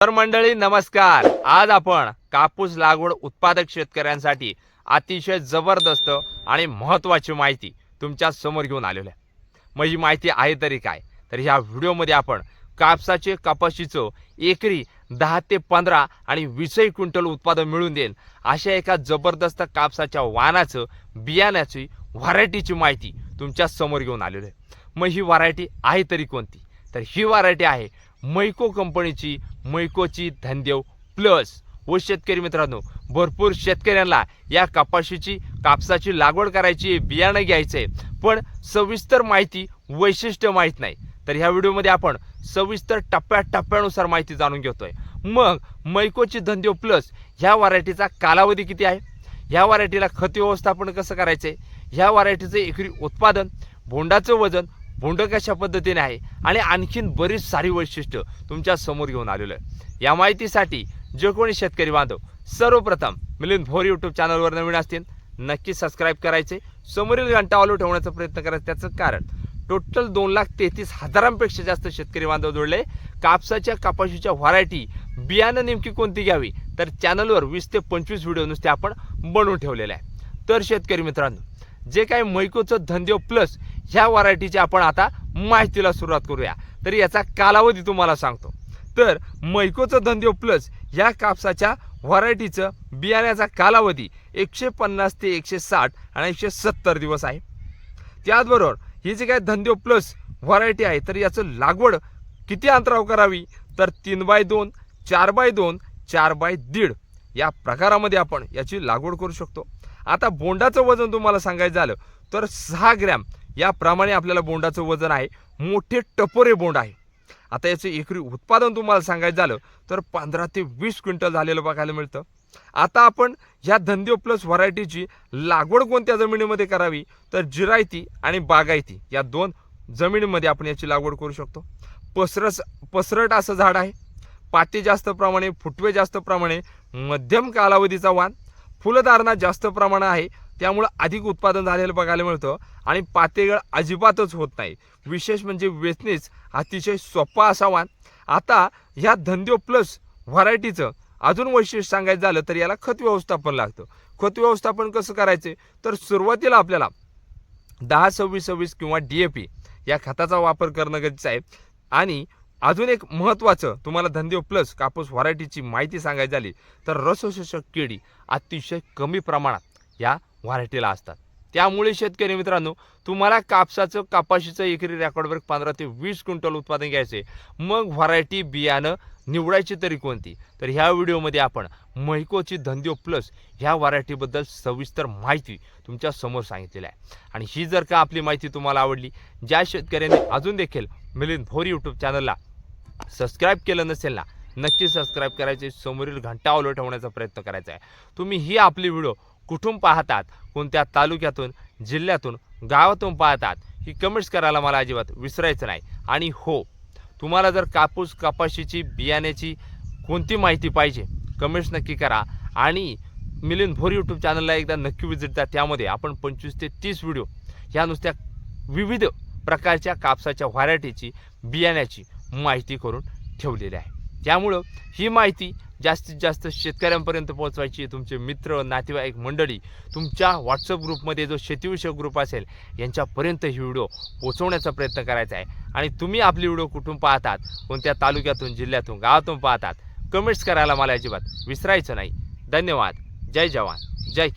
तर मंडळी नमस्कार. आज आपण कापूस लागवड उत्पादक शेतकऱ्यांसाठी अतिशय जबरदस्त आणि महत्त्वाची माहिती तुमच्यासमोर घेऊन आलेलो आहे. मग ही माहिती आहे तरी काय? तर ह्या व्हिडिओमध्ये आपण कापसाचे कपाशीचं एकरी दहा ते पंधरा आणि वीसही क्विंटल उत्पादन मिळून देईल अशा एका जबरदस्त कापसाच्या वाहनाचं बियाण्याची व्हरायटीची माहिती तुमच्यासमोर घेऊन आलेलो आहे. मग ही व्हरायटी आहे तरी कोणती? तर ही व्हरायटी आहे. मैको कंपनीची मैकोची धनदेव प्लस व शेतकरी मित्रांनो भरपूर शेतकऱ्यांना या कपाशीची कापसाची लागवड करायची बियाणं घ्यायचं. आहे पण सविस्तर माहिती वैशिष्ट्य माहीत नाही. तर ह्या व्हिडिओमध्ये आपण सविस्तर टप्प्या टप्प्यानुसार माहिती जाणून घेतोय. मग मैकोची धंदेव प्लस ह्या व्हरायटीचा कालावधी किती आहे? ह्या व्हरायटीला खत व्यवस्थापन कसं करायचं? आहे ह्या व्हरायटीचं एकरी उत्पादन बोंडाचं वजन भोंड कशा पद्धतीने आहे? आणि आणखीन बरीच सारी वैशिष्ट्य तुमच्यासमोर घेऊन आलेलं आहे. या माहितीसाठी जे कोणी शेतकरी बांधव सर्वप्रथम मिलिंद भोर यूट्यूब चॅनलवर नवीन असतील नक्की सबस्क्राईब करायचे. समोरील घंटा ऑलो ठेवण्याचा प्रयत्न करायचा त्याचं कारण टोटल दोन लाख तेहतीस हजारांपेक्षा जास्त शेतकरी बांधव जोडले. कापसाच्या कपाशीच्या व्हरायटी बियाणं नेमकी कोणती घ्यावी? तर चॅनलवर वीस ते पंचवीस व्हिडिओ नुसते आपण बनवून ठेवलेले आहे. तर शेतकरी मित्रांनो जे काही मैकोचं धंदेव प्लस ह्या व्हरायटीची आपण आता माहितीला सुरुवात करूया. तर याचा कालावधी तुम्हाला सांगतो. तर मैकोचं धंदेव प्लस ह्या कापसाच्या व्हरायटीचं बियाण्याचा कालावधी एकशे पन्नास ते एकशे साठ आणि एकशे सत्तर दिवस आहे. त्याचबरोबर ही जी काय धंदेव प्लस व्हरायटी आहे तर याचं लागवड किती अंतराव करावी? तर तीन बाय दोन चार बाय दोन चार बाय दीड या प्रकारामध्ये आपण याची लागवड करू शकतो. आता बोंडाचं वजन तुम्हाला सांगायचं झालं तर सहा ग्रॅम याप्रमाणे आपल्याला बोंडाचं वजन आहे. मोठे टपोरे बोंड आहे. आता याचं एकरी उत्पादन तुम्हाला सांगायचं झालं तर पंधरा ते वीस क्विंटल झालेलं बघायला मिळतं. आता आपण ह्या धंदे प्लस व्हरायटीची लागवड कोणत्या जमिनीमध्ये करावी तर जिरायती आणि बागायती या दोन जमिनीमध्ये आपण याची लागवड करू शकतो. पसरस पसरट असं झाड आहे. पाते जास्त प्रमाणे फुटवे जास्त प्रमाणे मध्यम कालावधीचा वाण फुलधारणा जास्त प्रमाण आहे. त्यामुळं अधिक उत्पादन झालेलं बघायला मिळतं. आणि पातेगळ अजिबातच होत नाही. विशेष म्हणजे वेचणीच अतिशय सोपा असावा आता ह्या धंदो प्लस व्हरायटीचं अजून वैशिष्ट्य सांगायचं झालं तर याला खत व्यवस्थापन लागतं. खत व्यवस्थापन कसं करायचं? तर सुरुवातीला आपल्याला दहा सव्वीस सव्वीस किंवा डी ए पी या खताचा वापर करणं गरजेचं आहे. आणि अजून एक महत्त्वाचं तुम्हाला धंदेव प्लस कापूस व्हरायटीची माहिती सांगायची झाली तर रसशोषक किडी अतिशय कमी प्रमाणात या व्हरायटीला असतात. त्यामुळे शेतकरी मित्रांनो तुम्हाला कापसाचं कापाशीचं एकरी रेकॉर्डवर पंधरा ते वीस क्विंटल उत्पादन घ्यायचे मग व्हरायटी बियाणं निवडायची तरी कोणती? तर ह्या व्हिडिओमध्ये आपण मैकोची धंदेव प्लस ह्या व्हरायटीबद्दल सविस्तर माहिती तुमच्यासमोर सांगितलेली आहे. आणि ही जर का आपली माहिती तुम्हाला आवडली ज्या शेतकऱ्यांनी अजून देखील मिलिंद भोर यूट्यूब चॅनलला सबस्क्राईब केलं नसेल ना नक्की सबस्क्राईब करायचे समोरील घंटा ओलो ठेवण्याचा प्रयत्न करायचा आहे. तुम्ही ही आपली व्हिडिओ कुठून पाहतात कोणत्या तालुक्यातून जिल्ह्यातून गावातून पाहतात ही कमेंट्स करायला मला अजिबात विसरायचं नाही. आणि हो तुम्हाला जर कापूस कपाशीची बियाण्याची कोणती माहिती पाहिजे कमेंट्स नक्की करा. आणि मिलिंद भोर यूट्यूब चॅनलला एकदा नक्की विजिट द्या. त्यामध्ये आपण पंचवीस ते तीस व्हिडिओ ह्या नुसत्या विविध प्रकारच्या कापसाच्या व्हरायटीची बियाण्याची माहिती करून ठेवलेली आहे. त्यामुळं ही माहिती जास्तीत जास्त शेतकऱ्यांपर्यंत पोहोचवायची तुमचे मित्र नातेवाईक मंडळी तुमच्या व्हॉट्सअप ग्रुपमध्ये जो शेतीविषयक ग्रुप असेल यांच्यापर्यंत ही व्हिडिओ पोचवण्याचा प्रयत्न करायचा आहे. आणि तुम्ही आपली व्हिडिओ कुठून पाहतात कोणत्या तालुक्यातून जिल्ह्यातून गावातून पाहतात कमेंट्स करायला मला अजिबात विसरायचं नाही. धन्यवाद. जय जवान. जय